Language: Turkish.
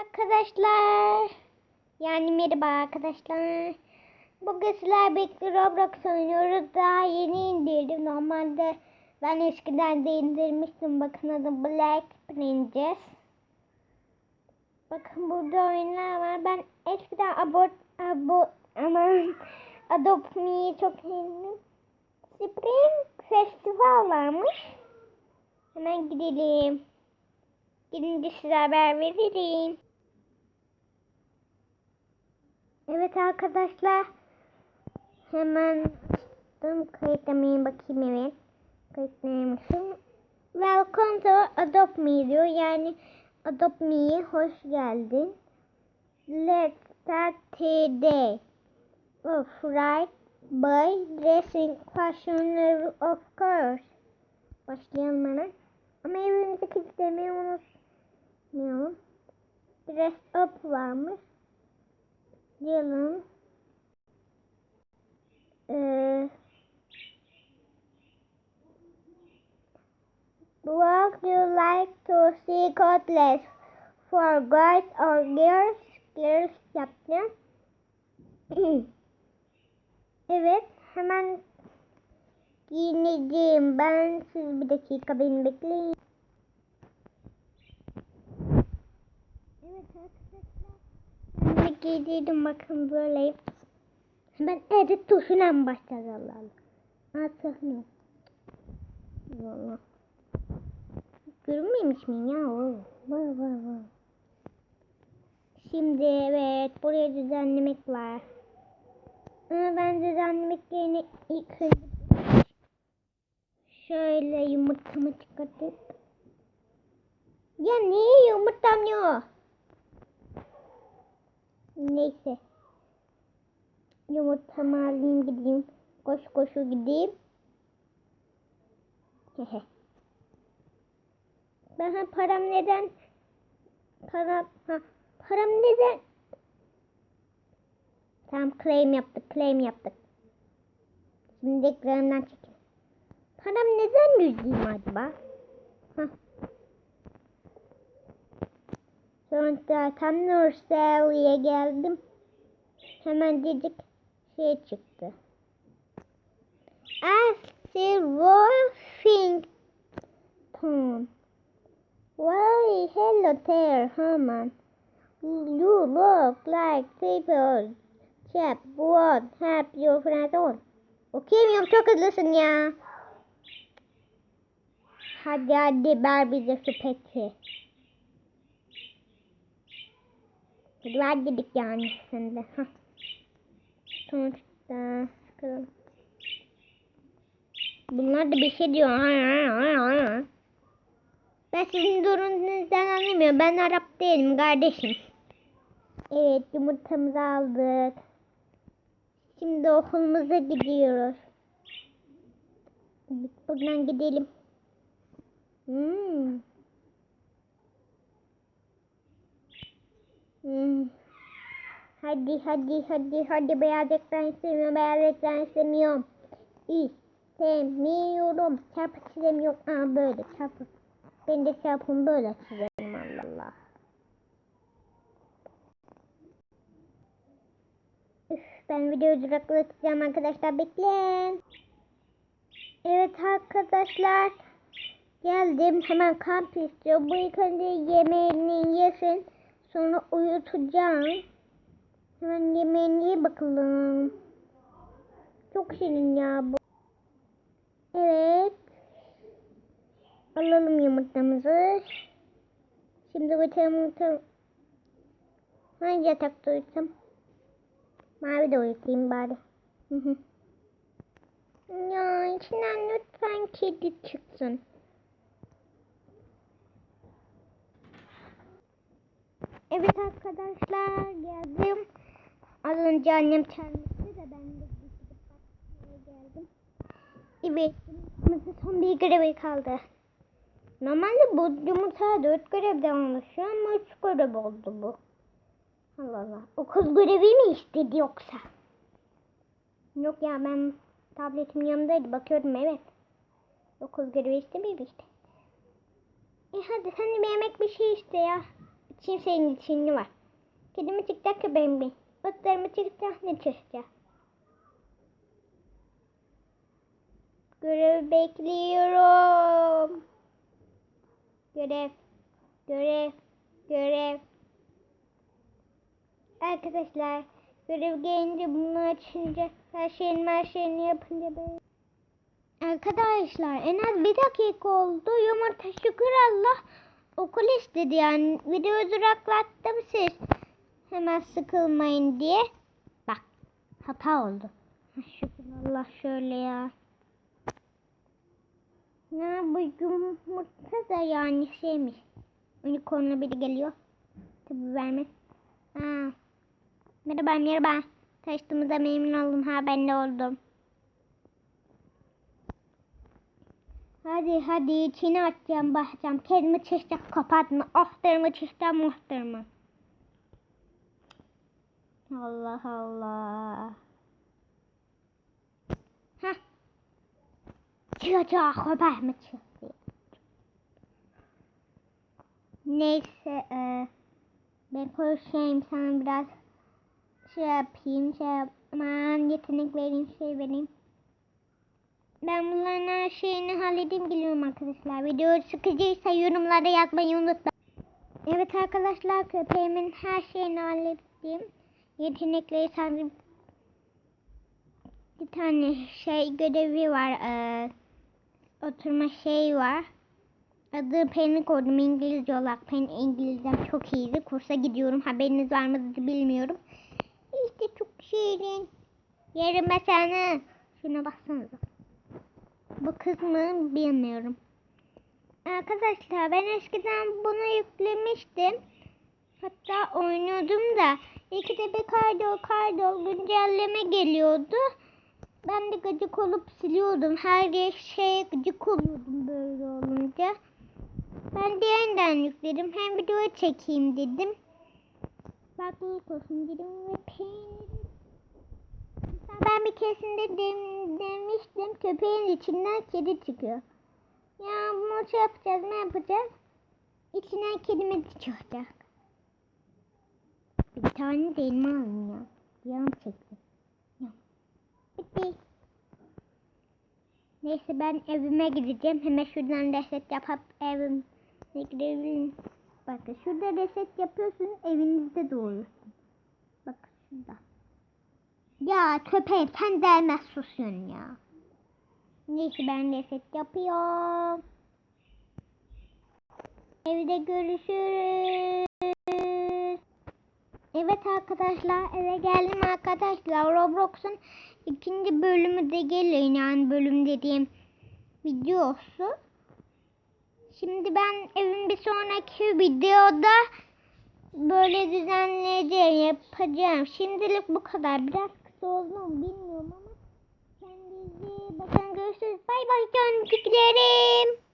Arkadaşlar. Yani merhaba arkadaşlar. Bugün sizler birlikte Roblox oynuyoruz. Daha yeni indirdim. Normalde ben eskiden de indirmiştim. Bakın adı Black Princess. Bakın burada oyunlar var. Ben eskiden abort, abo, aman Adopt Me'yi çok sevdim. Spring Festival varmış. Hemen gidelim. Gidince size haber veririm. Evet arkadaşlar. Hemen açtım. Kayıtlamayın bakayım evet. Kayıtlamışım. Welcome to Adopt Me diyor. Yani Adopt Me'ye hoş geldin. Let's start today. Of right by dressing fashionable of course. Başlayalım hemen. Ama evimizi kilitlemeyi unutmayalım. Dress up varmış. Diyelim. Ee, what do you like to see cutlass for guys or girls? Girls yaptım. evet, hemen giyineceğim. Ben siz bir dakika beni bekleyin. Evet arkadaşlar. Ben de giydirdim bakın böyle. Ben edit tuşuna mı başladı Allah Allah. Artık ne? Valla. Görünmemiş mi ya o? Var var var. Şimdi evet buraya düzenlemek var. Ama ben düzenlemek yerine ilk önce şöyle yumurtamı çıkartıp ya niye yumurtam yok? Neyse. Yumurtamı alayım gideyim. Koş koşu gideyim. Ben ha, param neden? Param, ha, param neden? Tamam claim yaptık, claim yaptık. Şimdi ekranından çekin. Param neden yüzeyim acaba? Hah. Sonra tam Nursel'ye geldim. Hemen dedik şey çıktı. Asir Wolfington. Why, hello there, Herman. You look like people. Chap, what have your friend on? Okuyamıyorum çok hızlısın ya. Hadi hadi ver bize şu peti. Hadi ver dedik yani sen de. Hah. Sonuçta sıkıldım. Bunlar da bir şey diyor. Ben sizin durunuzdan anlamıyorum. Ben Arap değilim kardeşim. Evet yumurtamızı aldık. Şimdi okulumuza gidiyoruz. Buradan gidelim. Hmm. Hmm. Hadi hadi hadi hadi beyaz ekran istemiyorum beyaz ekran istemiyorum. İstemiyorum. Çarpı çizemiyorum. Aa böyle çarpı. Ben de çarpımı böyle çizerim Allah Allah. Üf, ben videoyu duraklatacağım arkadaşlar bekleyin. Evet arkadaşlar. Geldim hemen kamp istiyor. Bu ilk önce yemeğini yesin. Sonra uyutacağım. Hemen yemeğini ye bakalım. Çok şirin ya bu. Evet. Alalım yumurtamızı. Şimdi uyutalım uyutalım. Hangi yatakta uyutsam? Mavi de uyutayım bari. Ya içinden lütfen kedi çıksın. Evet arkadaşlar geldim. Az önce annem çağırmıştı da ben de gidip bakmaya geldim. Evet yumurtamızın son bir görevi kaldı. Normalde bu yumurta dört görevden oluşuyor ama üç görev oldu bu. Allah Allah. Okul görevi mi istedi yoksa? Yok ya ben tabletim yanımdaydı bakıyordum evet. Okul görevi istemiyor işte. E hadi sen de bir yemek bir şey iste ya. Şimdi senin için var. Kedimi çıkacak köpeğim bir. Otlarımı çıkacak ne çıkacak? Görev bekliyorum. Görev, görev, görev. Arkadaşlar görev gelince bunu açınca her şeyin her şeyini yapınca böyle. Arkadaşlar en az bir dakika oldu. Yumurta şükür Allah okul istedi yani. Videoyu duraklattım siz. Hemen sıkılmayın diye. Bak hata oldu. Şükür Allah şöyle ya. Ne bu yumurta da yani şeymiş. Unicorn'la biri geliyor. Tabi vermez. Ha. Merhaba merhaba. Tanıştığımıza memnun oldum. Ha ben de oldum. Hadi hadi içine atacağım bakacağım. Kendimi çeşecek kapatma. Ahtarımı çeşeceğim muhtarımı. Allah Allah. Heh. Çıkacak köpek mi çıktı? Neyse e, ben konuşayım sana biraz şey yapayım şey yap- aman yetenek vereyim şey vereyim. Ben bunların her şeyini halledeyim geliyorum arkadaşlar. Video sıkıcıysa yorumlarda yazmayı unutmayın. Evet arkadaşlar köpeğimin her şeyini hallettim. Yetenekleri sanırım bir tane şey görevi var. Ee, oturma şey var. Adı Penny koydum İngilizce olarak. Penny İngilizcem çok iyiydi. Kursa gidiyorum. Haberiniz var mı bilmiyorum. İşte çok şirin. Yerim sana. Şuna baksanıza. Bu kız mı bilmiyorum. Arkadaşlar ben eskiden bunu yüklemiştim. Hatta oynuyordum da ikide bir kaydol kaydol güncelleme geliyordu. Ben de gıcık olup siliyordum. Her şeye gıcık oluyordum böyle olunca. Ben de yeniden yükledim. Hem video çekeyim dedim. Farklılık olsun dedim ve peynir ben bir keresinde dem, demiştim köpeğin içinden kedi çıkıyor. Ya bunu şey yapacağız ne yapacağız? İçinden kedi mi çıkacak? Bir tane de elma alın ya. Yanım çekti. Bitti. Neyse ben evime gideceğim. Hemen şuradan reset yapıp evime gidebilirim. Bakın şurada reset yapıyorsun evinizde doğuyorsun. Bak şurada. Ya köpeğim sen değmez susuyorsun ya. Neyse ben reset yapıyorum. Evde görüşürüz. Evet arkadaşlar eve geldim arkadaşlar. Roblox'un ikinci bölümü de geliyor yani bölüm dediğim videosu. Şimdi ben evin bir sonraki videoda böyle düzenleyeceğim, yapacağım. Şimdilik bu kadar. Biraz mu bilmiyorum ama kendinize bakın görüşürüz. Bay bay canım